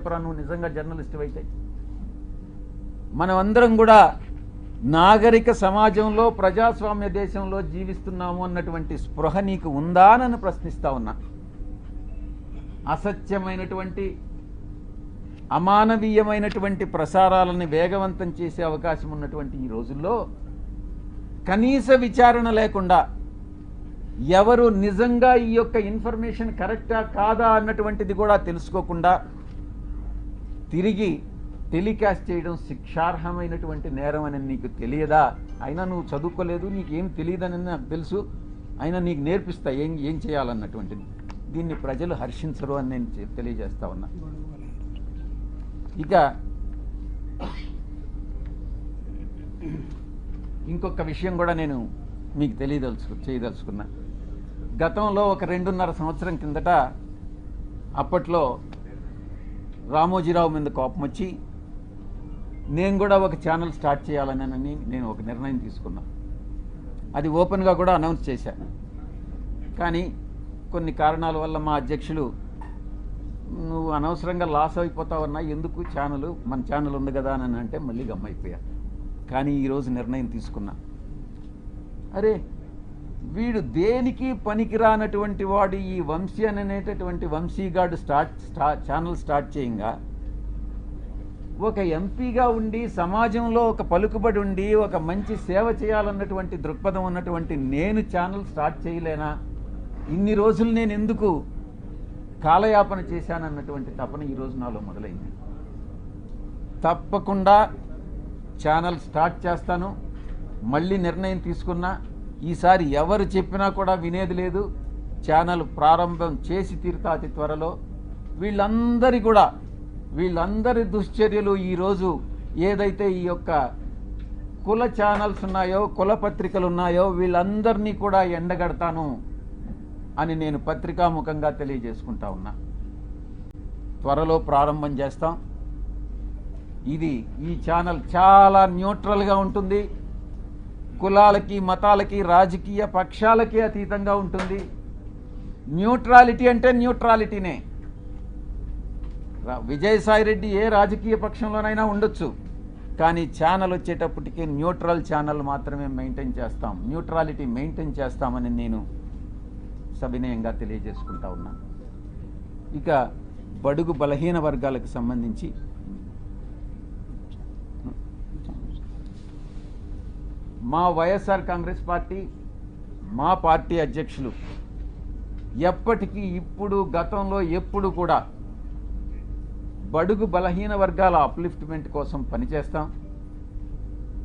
చెప్పరా నువ్వు నిజంగా జర్నలిస్ట్ అయితే మనం అందరం కూడా నాగరిక సమాజంలో ప్రజాస్వామ్య దేశంలో జీవిస్తున్నాము అన్నటువంటి స్పృహ నీకు ఉందానని ప్రశ్నిస్తా ఉన్నా. అసత్యమైనటువంటి అమానవీయమైనటువంటి ప్రసారాలని వేగవంతం చేసే అవకాశం ఉన్నటువంటి ఈ రోజుల్లో కనీస విచారణ లేకుండా ఎవరు నిజంగా ఈ యొక్క ఇన్ఫర్మేషన్ కరెక్టా కాదా అన్నటువంటిది కూడా తెలుసుకోకుండా తిరిగి టెలికాస్ట్ చేయడం శిక్షార్హమైనటువంటి నేరం అని నీకు తెలియదా? అయినా నువ్వు చదువుకోలేదు నీకేం తెలియదని నాకు తెలుసు. అయినా నీకు నేర్పిస్తా ఏం ఏం చేయాలన్నటువంటిది. దీన్ని ప్రజలు హర్షించరు అని నేను తెలియజేస్తా ఉన్నా. ఇక ఇంకొక విషయం కూడా నేను మీకు తెలియదలుచు చేయదలుచుకున్నా. గతంలో ఒక రెండున్నర సంవత్సరం కిందట అప్పట్లో రామోజీరావు మీద కోపం వచ్చి నేను కూడా ఒక ఛానల్ స్టార్ట్ చేయాలని నేను ఒక నిర్ణయం తీసుకున్నా. అది ఓపెన్గా కూడా అనౌన్స్ చేశాను కానీ కొన్ని కారణాల వల్ల మా అధ్యక్షులు నువ్వు అనవసరంగా లాస్ అయిపోతావన్నా ఎందుకు ఛానల్ మన ఛానల్ ఉంది కదా అని అంటే మళ్ళీ గమ్మైపోయా. కానీ ఈరోజు నిర్ణయం తీసుకున్నా. అరే వీడు దేనికి పనికిరానటువంటి వాడు ఈ వంశీ అని అనేటటువంటి వంశీగాడు స్టార్ట్ స్టా ఛానల్ స్టార్ట్ చేయంగా? ఒక ఎంపీగా ఉండి సమాజంలో ఒక పలుకుబడి ఉండి ఒక మంచి సేవ చేయాలన్నటువంటి దృక్పథం ఉన్నటువంటి నేను ఛానల్ స్టార్ట్ చేయలేనా? ఇన్ని రోజులు నేను ఎందుకు కాలయాపన చేశానన్నటువంటి తపన ఈరోజు నాలో మొదలైంది. తప్పకుండా ఛానల్ స్టార్ట్ చేస్తాను. మళ్ళీ నిర్ణయం తీసుకున్నా ఈసారి ఎవరు చెప్పినా కూడా వినేది లేదు. ఛానల్ ప్రారంభం చేసి తీరుతా అతి త్వరలో. వీళ్ళందరి కూడా వీళ్ళందరి దుశ్చర్యలు ఈరోజు ఏదైతే ఈ యొక్క కుల ఛానల్స్ ఉన్నాయో కుల పత్రికలు ఉన్నాయో వీళ్ళందరినీ కూడా ఎండగడతాను అని నేను పత్రికాముఖంగా తెలియజేసుకుంటా ఉన్నా. త్వరలో ప్రారంభం చేస్తాం. ఇది ఈ ఛానల్ చాలా న్యూట్రల్గా ఉంటుంది. కులాలకి మతాలకి రాజకీయ పక్షాలకి అతీతంగా ఉంటుంది. న్యూట్రాలిటీ అంటే న్యూట్రాలిటీనే. విజయసాయిరెడ్డి విజయసాయి రెడ్డి ఏ రాజకీయ పక్షంలోనైనా ఉండొచ్చు. కానీ ఛానల్ వచ్చేటప్పటికి న్యూట్రల్ ఛానల్ మాత్రమే మెయింటైన్ చేస్తాం. న్యూట్రాలిటీ మెయింటైన్ చేస్తామని నేను సవినయంగా తెలియజేసుకుంటా ఉన్నాను. ఇక బడుగు బలహీన వర్గాలకు సంబంధించి మా వైఎస్ఆర్ కాంగ్రెస్ పార్టీ మా పార్టీ అధ్యక్షులు ఎప్పటికీ ఇప్పుడు గతంలో ఎప్పుడు కూడా బడుగు బలహీన వర్గాల అప్లిఫ్ట్మెంట్ కోసం పనిచేస్తాం.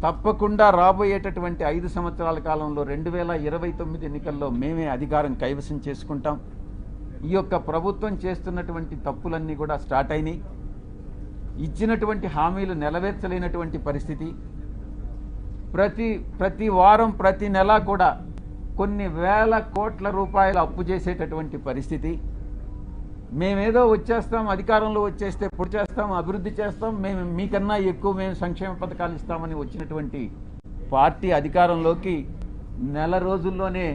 తప్పకుండా రాబోయేటటువంటి ఐదు సంవత్సరాల కాలంలో రెండు వేల ఇరవై తొమ్మిది ఎన్నికల్లో మేమే అధికారం కైవసం చేసుకుంటాం. ఈ యొక్క ప్రభుత్వం చేస్తున్నటువంటి తప్పులన్నీ కూడా స్టార్ట్ అయినాయి. ఇచ్చినటువంటి హామీలు నెరవేర్చలేనటువంటి పరిస్థితి. ప్రతి ప్రతి వారం ప్రతి నెల కూడా కొన్ని వేల కోట్ల రూపాయలు అప్పు చేసేటటువంటి పరిస్థితి. మేమేదో వచ్చేస్తాం అధికారంలో వచ్చేస్తే పొడి చేస్తాం అభివృద్ధి చేస్తాం మేము మీకన్నా ఎక్కువ మేము సంక్షేమ పథకాలు ఇస్తామని వచ్చినటువంటి పార్టీ అధికారంలోకి నెల రోజుల్లోనే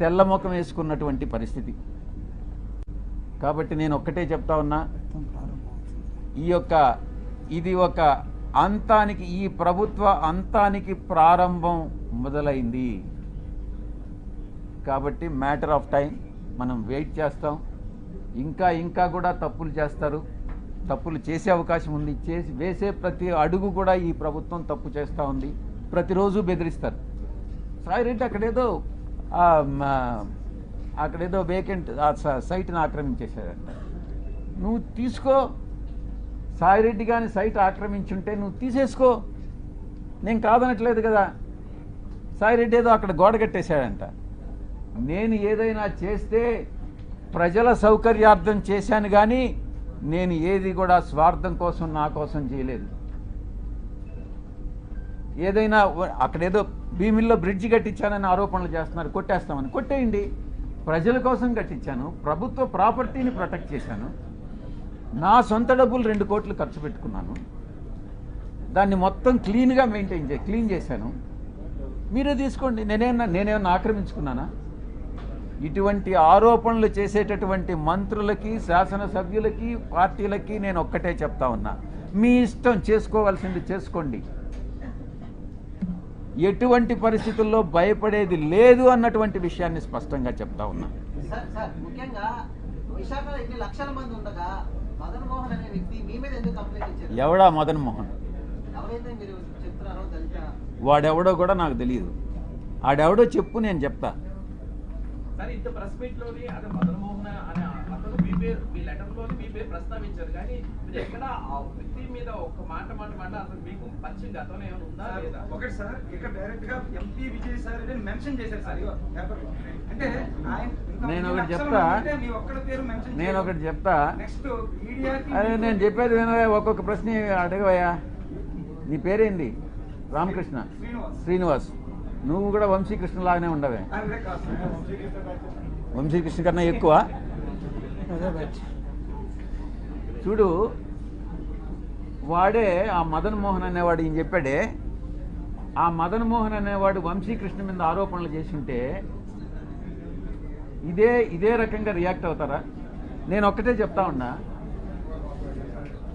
తెల్లముఖం వేసుకున్నటువంటి పరిస్థితి. కాబట్టి నేను ఒక్కటే చెప్తా ఉన్నా ఈ యొక్క ఇది ఒక అంతానికి ఈ ప్రభుత్వ అంతానికి ప్రారంభం మొదలైంది. కాబట్టి మ్యాటర్ ఆఫ్ టైం మనం వెయిట్ చేస్తాం. ఇంకా ఇంకా కూడా తప్పులు చేస్తారు. తప్పులు చేసే అవకాశం ఉంది. చేసి వేసే ప్రతి అడుగు కూడా ఈ ప్రభుత్వం తప్పు చేస్తూ ఉంది. ప్రతిరోజు బెదిరిస్తారు. సాయి రెడ్డి అక్కడేదో అక్కడేదో వేకెంట్ ఆ సైట్ని ఆక్రమించేశారంట. నువ్వు తీసుకో సాయిరెడ్డి కానీ సైట్ ఆక్రమించుంటే నువ్వు తీసేసుకో. నేను కాదనట్లేదు కదా. సాయిరెడ్డి ఏదో అక్కడ గోడ కట్టేశాడంట. నేను ఏదైనా చేస్తే ప్రజల సౌకర్యార్థం చేశాను కానీ నేను ఏది కూడా స్వార్థం కోసం నా కోసం చేయలేదు. ఏదైనా అక్కడేదో భీమిల్లో బ్రిడ్జి కట్టించానని ఆరోపణలు చేస్తున్నారు. కొట్టేస్తామని. కొట్టేయండి. ప్రజల కోసం కట్టించాను. ప్రభుత్వ ప్రాపర్టీని ప్రొటెక్ట్ చేశాను. నా సొంత డబ్బులు రెండు కోట్లు ఖర్చు పెట్టుకున్నాను. దాన్ని మొత్తం క్లీన్గా మెయింటైన్ చే క్లీన్ చేశాను. మీరే తీసుకోండి. నేనేమన్నా నేనేమన్నా ఆక్రమించుకున్నానా? ఇటువంటి ఆరోపణలు చేసేటటువంటి మంత్రులకి శాసనసభ్యులకి పార్టీలకి నేను ఒక్కటే చెప్తా ఉన్నా. మీ ఇష్టం చేసుకోవాల్సింది చేసుకోండి. ఎటువంటి పరిస్థితుల్లో భయపడేది లేదు అన్నటువంటి విషయాన్ని స్పష్టంగా చెప్తా ఉన్నా. ముఖ్యంగా విశాఖలో ఇన్ని లక్షల మంది ఉండగా మదన్ మోహన్ అనే వ్యక్తి మీ మీద ఎందుకు కంప్లైంట్ ఇచ్చారు? ఎవడా మదన్ మోహన్? వాడెవడో కూడా నాకు తెలియదు ఆడెవడో చెప్పు నేను చెప్తా. సార్ ఇంత ప్రెస్ మీట్లోని అదే మదన్ మోహన్ అనే అతను మీ పేరు మీ పేరు ప్రస్తావించారు. కానీ ఎక్కడ మీద ఒక మాట మాట మాట అసలు మీకు పరిచయం గతంలో ఏమైనా ఉందా లేదా? ఒకటి సార్ ఇక్కడ డైరెక్ట్గా ఎంపీ విజయ్ సార్ అని మెన్షన్ చేశారు సార్ పేపర్లో. అంటే ఆయన నేను ఒకటి చెప్తా. నేను ఒకటి చెప్తా. నెక్స్ట్ మీడియాకి అరే నేను చెప్పేది వినవే ఒక్కొక్క ప్రశ్న అడగవయ్యా. నీ పేరేంది? రామకృష్ణ. శ్రీనివాస్. శ్రీనివాస్. నువ్వు కూడా వంశీకృష్ణ లాగానే ఉండవే. వంశీకృష్ణ కన్నా ఎక్కువ. చూడు వాడే ఆ మదన్ మోహన్ అనేవాడు ఈయన చెప్పాడే ఆ మదన్ మోహన్ అనేవాడు వంశీకృష్ణ మీద ఆరోపణలు చేసింటే ఇదే ఇదే రకంగా రియాక్ట్ అవుతారా? నేను ఒక్కటే చెప్తా ఉన్నా.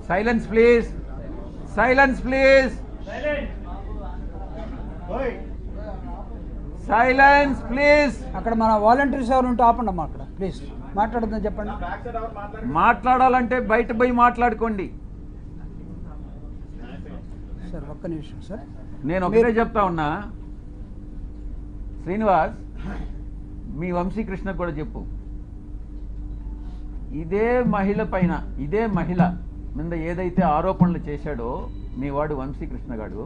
Silence please. Silence please. Silence please. అక్కడ మన వాలంటీర్స్ ఎవరు ఉంటే ఆపండి అమ్మా అక్కడ. ప్లీజ్. మాట్లాడుతుందని చెప్పండి. మాట్లాడాలంటే బయట పోయి మాట్లాడుకోండి. సార్ ఒక్క నిమిషం సార్. నేను ఒకటే చెప్తా ఉన్నా. శ్రీనివాస్ మీ వంశీకృష్ణ కూడా చెప్పు. ఇదే మహిళ పైన ఇదే మహిళ మీద ఏదైతే ఆరోపణలు చేశాడో మీ వాడు వంశీకృష్ణ గాడు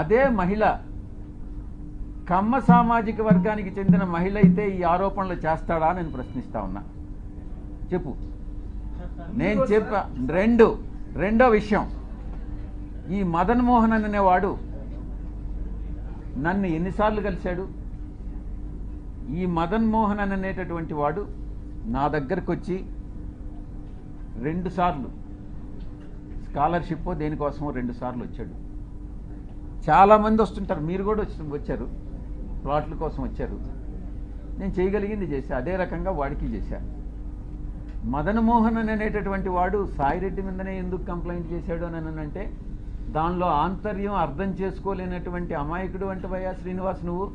అదే మహిళ కమ్మ సామాజిక వర్గానికి చెందిన మహిళ అయితే ఈ ఆరోపణలు చేస్తాడా నేను ప్రశ్నిస్తా ఉన్నా. చెప్పు. నేను చెప్పా రెండు రెండో విషయం. ఈ మదన్ మోహన్ అనేవాడు నన్ను ఎన్నిసార్లు కలిశాడు? ఈ మదన్ మోహన్ అనేటటువంటి వాడు నా దగ్గరకు వచ్చి రెండుసార్లు స్కాలర్షిప్ దేనికోసమో రెండు సార్లు వచ్చాడు. చాలామంది వస్తుంటారు. మీరు కూడా వచ్చి వచ్చారు. ప్లాట్ల కోసం వచ్చారు. నేను చేయగలిగింది చేశా. అదే రకంగా వాడికి చేశాను మదన్ మోహన్ అనేటటువంటి వాడు సాయిరెడ్డి మీదనే ఎందుకు కంప్లైంట్ చేశాడు అని అంటే దానిలో ఆంతర్యం అర్థం చేసుకోలేనటువంటి అమాయకుడు అంటవయ్యా శ్రీనివాస్ నువ్వు?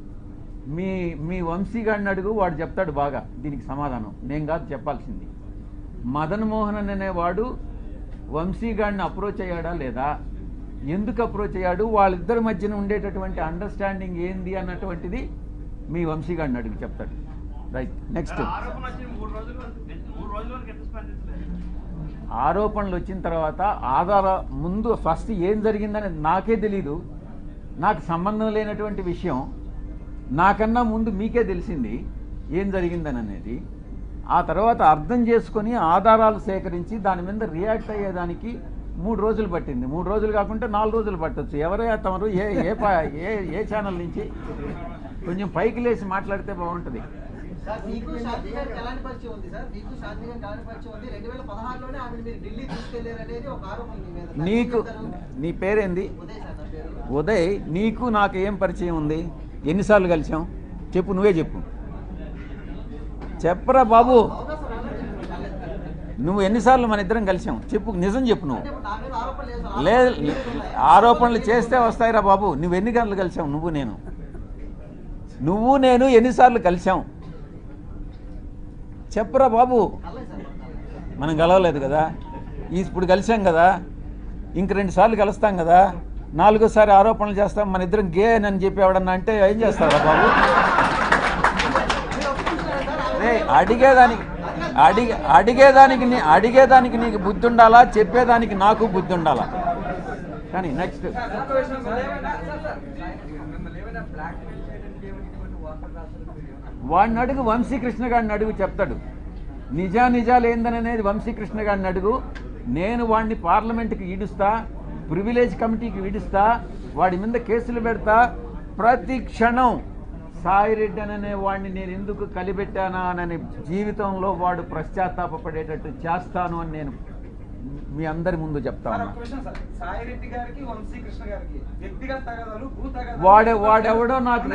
మీ మీ వంశీగాడిని అడుగు వాడు చెప్తాడు బాగా. దీనికి సమాధానం. నేను కాదు చెప్పాల్సింది. మదన్ మోహన్ అనేవాడు వంశీగాడిని అప్రోచ్ అయ్యాడా లేదా? ఎందుకు అప్రోచ్ అయ్యాడు? వాళ్ళిద్దరి మధ్యన ఉండేటటువంటి అండర్స్టాండింగ్ ఏంది అన్నటువంటిది మీ వంశీగాడిని అడుగు చెప్తాడు. రైట్ నెక్స్ట్ ఆరోపణలు వచ్చిన తర్వాత ఆధార ముందు ఫస్ట్ ఏం జరిగిందని నాకే తెలీదు. నాకు సంబంధం లేనటువంటి విషయం నాకన్నా ముందు మీకే తెలిసింది ఏం జరిగిందని అనేది ఆ తర్వాత అర్థం చేసుకొని ఆధారాలు సేకరించి దాని మీద రియాక్ట్ అయ్యేదానికి మూడు రోజులు పట్టింది. మూడు రోజులు కాకుండా నాలుగు రోజులు పట్టొచ్చు. ఎవరైనా తమరు ఏ ఏ ఏ ఏ ఛానల్ నుంచి కొంచెం పైకి లేచి మాట్లాడితే బాగుంటుంది. సార్ మీకు శాంతి గారికి ఎలాంటి పరిచయం ఉంది సార్. మీకు శాంతి గారికి ఎలాంటి పరిచయం ఉంది. రెండు వేల పదహారులోనే ఆమె మీరు ఢిల్లీ తీసుకెళ్ళారు అనేది ఒక ఆరోపణ మీద. నీకు? నీ పేరేంది? ఉదయ్ నీకు నాకు ఏం పరిచయం ఉంది? ఎన్నిసార్లు కలిసాం? చెప్పు నువ్వే చెప్పు. చెప్పరా బాబు. నువ్వు ఎన్నిసార్లు మన ఇద్దరం కలిసాం? చెప్పు నిజం చెప్పు నువ్వు. లేదు ఆరోపణలు చేస్తే వస్తాయిరా బాబు. నువ్వు ఎన్ని గంటలు కలిసాం నువ్వు నేను. నువ్వు నేను ఎన్నిసార్లు కలిసాం? చెప్పరా బాబు. మనం కలవలేదు కదా. ఇప్పుడు కలిసాం కదా. ఇంక రెండు సార్లు కలుస్తాం కదా. నాలుగోసారి ఆరోపణలు చేస్తాం. మన ఇద్దరం గే అని చెప్పి ఎవడన్నా అంటే ఏం చేస్తారా బాబు? అడిగేదానికి అడిగే అడిగేదానికి నీ అడిగేదానికి నీకు బుద్ధి ఉండాలా? చెప్పేదానికి నాకు బుద్ధి ఉండాలా? కానీ నెక్స్ట్ సార్, వాడిని అడుగు వంశీకృష్ణ గారిని అడుగు చెప్తాడు నిజా నిజాలు ఏందనేది వంశీకృష్ణ గారిని అడుగు నేను వాడిని పార్లమెంట్కి ఈడుస్తా ప్రివిలేజ్ కమిటీకి ఈడుస్తా వాడి మీద కేసులు పెడతా ప్రతి క్షణం సాయిరెడ్డి అనే వాడిని నేను ఎందుకు కలిపెట్టానా అని జీవితంలో వాడు పశ్చాత్తాపపడేటట్టు చేస్తాను అని నేను మీ అందరి ముందు చెప్తా సార్, ఉన్నా ఒక్క విషయం సార్. సాయి రెడ్డి గారికి వంశీ కృష్ణ గారికి వ్యక్తిగత తగాదాలు భూ తగాదాలు వాడే వాడెవడో నాకు?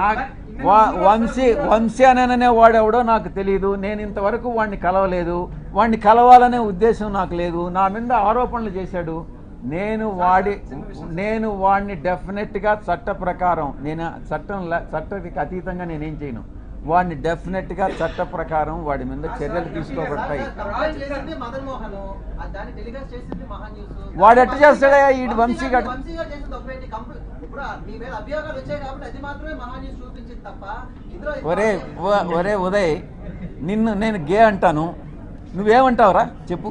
నాకు వంశీ వంశీ అననే వాడెవడో నాకు తెలియదు నేను ఇంతవరకు వాడిని కలవలేదు. వాడిని కలవాలనే ఉద్దేశం నాకు లేదు. నా మీద ఆరోపణలు చేశాడు. నేను వాడి నేను వాడిని డెఫినెట్గా చట్ట ప్రకారం నేను చట్టం చట్టకి చట్టానికి అతీతంగా నేనేం చేయను. వాడిని డెఫినెట్గా చట్ట ప్రకారం వాడి మీద చర్యలు తీసుకోబడతాయి. వాడు ఎట్ట చేస్తాడయ్యా? ఈ వంశీ గారు ఒరే ఒరే ఉదయ్ నిన్ను నేను గే అంటాను. నువ్వేమంటావురా? చెప్పు.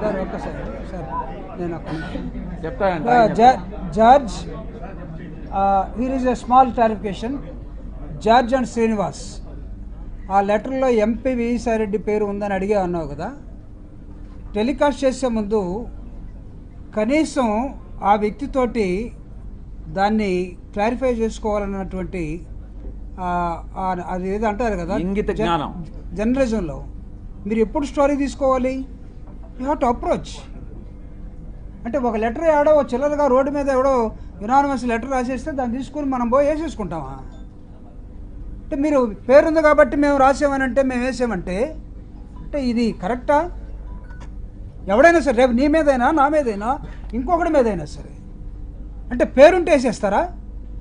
సార్ ఒక్కసారి సార్. నేను ఒక్క uh, here is a small clarification. Judge and Srinivas, ఆ లెటర్లో ఎంపీ విసారెడ్డి పేరు ఉందని అడిగే అన్నావు కదా? టెలికాస్ట్ చేసే ముందు కనీసం ఆ వ్యక్తితోటి దాన్ని క్లారిఫై చేసుకోవాలన్నటువంటి అది ఏదో అంటారు కదా? ఇంగిత జ్ఞానం. జర్నలిజంలో. మీరు ఎప్పుడు స్టోరీ తీసుకోవాలి? యూ హ్యావ్ టు అప్రోచ్ అంటే ఒక లెటర్ ఎవడో చిల్లరగా రోడ్డు మీద ఎవడో యునానిమస్ లెటర్ రాసేస్తే దాన్ని తీసుకుని మనం పోయి వేసేసుకుంటామా? అంటే మీరు పేరుంది కాబట్టి మేము రాసామని అంటే మేము వేసామంటే అంటే ఇది కరెక్టా ఎవడైనా సరే రేపు నీ మీదైనా నా మీదైనా ఇంకొకటి మీదైనా సరే. అంటే పేరుంటే వేసేస్తారా?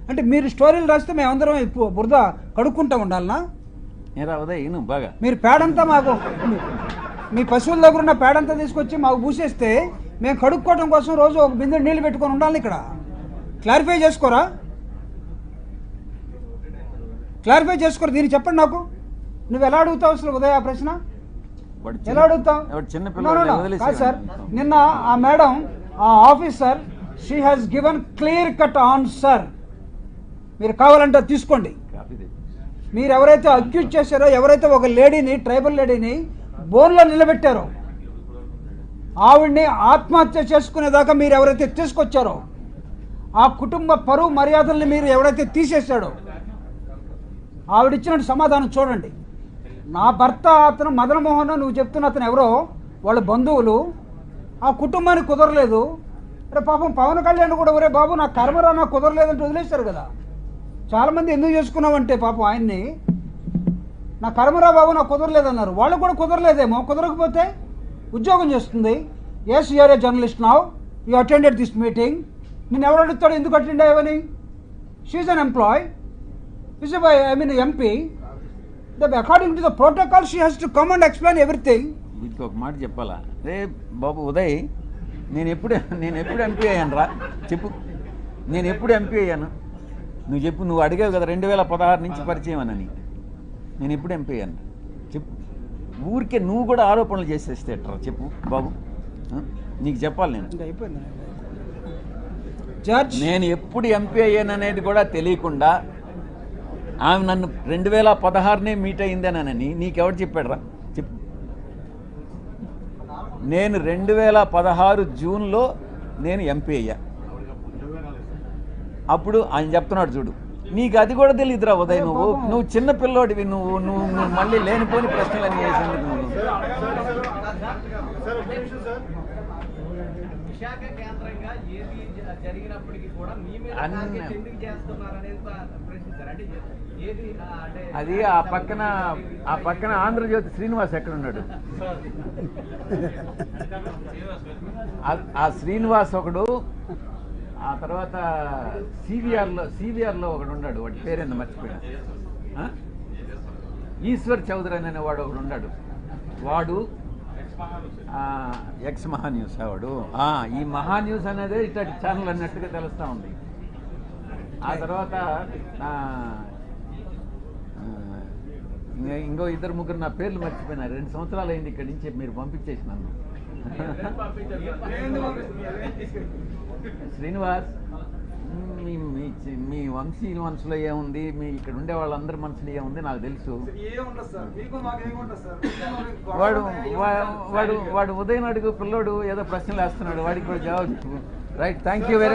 అంటే మీరు స్టోరీలు రాస్తే మేమందరం బురద కడుక్కుంటా ఉండాలనా? బాగా. మీరు పేడంతా మాకు మీ పశువుల దగ్గర ఉన్న పేడంతా తీసుకొచ్చి మాకు పూసేస్తే మేము కడుక్కోవడం కోసం రోజు ఒక బిందె నీళ్ళు పెట్టుకొని ఉండాలి ఇక్కడ. క్లారిఫై చేసుకోరా? క్లారిఫై చేసుకోరా? దీన్ని చెప్పండి నాకు. నువ్వు ఎలా అడుగుతావు అసలు ఉదయ ప్రశ్న? ఎలా అడుగుతావు? కాదు సార్. నిన్న ఆ మేడం ఆ officer she has given clear cut answer మీరు కావాలంటే తీసుకోండి. మీరు ఎవరైతే అక్యూజ్ చేశారో ఎవరైతే ఒక లేడీని ట్రైబల్ లేడీని బోన్లో నిలబెట్టారు. ఆవిడ్ని ఆత్మహత్య చేసుకునేదాకా మీరు ఎవరైతే తీసుకొచ్చారో ఆ కుటుంబ పరువు మర్యాదల్ని మీరు ఎవరైతే తీసేశాడో ఆవిడిచ్చిన సమాధానం చూడండి. నా భర్త అతను మదనమోహన్ నువ్వు చెప్తున్న అతను ఎవరో వాళ్ళ బంధువులు ఆ కుటుంబానికి కుదరలేదు. అరే పాపం పవన్ కళ్యాణ్ కూడా ఒరే బాబు నా కర్మరా నాకు కుదరలేదంటే వదిలేశారు కదా. చాలామంది ఎందుకు చేసుకున్నావంటే పాపం ఆయన్ని? నా కర్మరా బాబు నాకు కుదరలేదన్నారు. వాళ్ళు కూడా కుదరలేదేమో. కుదరకపోతే ఉద్యోగం చేస్తుంది. Yes you are a journalist now you attended this meeting నేను ఎవరు అడుగుతాడు? ఎందుకు attend అయ్యావని? She an employee is I mean MP the according to the protocol she has to come and explain everything వీటికి ఒక మాట చెప్పాలా? రే బాబు ఉదయ్ నేను ఎప్పుడు నేను ఎప్పుడు ఎంపీ అయ్యాను రా చెప్పు. నేను ఎప్పుడు ఎంపీ అయ్యాను? నువ్వు చెప్పు నువ్వు అడిగావు కదా రెండు వేల పదహారు నుంచి పరిచయం అని. నేను ఎప్పుడు ఎంపీ అయ్యాను చెప్పు. ఊరికే నువ్వు కూడా ఆరోపణలు చేసేస్తే ఎట్రా? చెప్పు బాబు? నీకు చెప్పాలి నేను. జడ్జ్ నేను ఎప్పుడు ఎంపీ అయ్యాననేది కూడా తెలియకుండా ఆమె నన్ను రెండు వేల పదహారునే మీట్ అయిందేనని నీకెవడు చెప్పాడురా చెప్పు. నేను రెండు వేల పదహారు జూన్లో నేను ఎంపీ అయ్యా. అప్పుడు ఆయన చెప్తున్నాడు చూడు నీకు అది కూడా తెలియదురా ఉదయ్ నువ్వు నువ్వు చిన్న పిల్లోడివి నువ్వు నువ్వు నువ్వు మళ్ళీ లేనిపోని ప్రశ్నలన్నీ చేసేందుకు నువ్వు. విశాఖ కేంద్రంగా ఏది జ- జరిగినప్పటికీ కూడా మీ మీద అన్న- టార్గెట్ ఎందుకు చేస్తున్నారు అనేది ప్రశ్నించారు అంటే ఏది ఆ, అంటే అది ఆ పక్కన ఆ పక్కన ఆంధ్రజ్యోతి శ్రీనివాస్ ఎక్కడ ఉన్నాడు ఆ శ్రీనివాస్ ఒకడు ఆ తర్వాత సివిఆర్లో సివిఆర్లో ఒకడు ఉన్నాడు వాడి పేరేందో మర్చిపోయాను. ఈశ్వర్ చౌదరి అనే వాడు ఒకడు ఉన్నాడు. వాడు ఎక్స్ మహా న్యూస్ వాడు. ఈ మహా న్యూస్ అనేది ఇట్లాంటి ఛానల్ అన్నట్టుగా తెలుస్తూ ఉంది. ఆ తర్వాత ఆ, ఇంకో ఇద్దరు ముగ్గురు నా పేర్లు మర్చిపోయినారు రెండు సంవత్సరాలు అయింది ఇక్కడి నుంచి మీరు పంపించేసినాను. శ్రీనివాస్ మీ మీ వంశీ మనసులో ఏముంది? మీ ఇక్కడ ఉండే వాళ్ళందరి మనసులో ఏముంది? నాకు తెలుసు. వాడు వాడు వాడు ఉదయం అడుగు పిల్లోడు ఏదో ప్రశ్నలు వేస్తున్నాడు. వాడికి కూడా జవాబు రైట్ థ్యాంక్ యూ వెరీ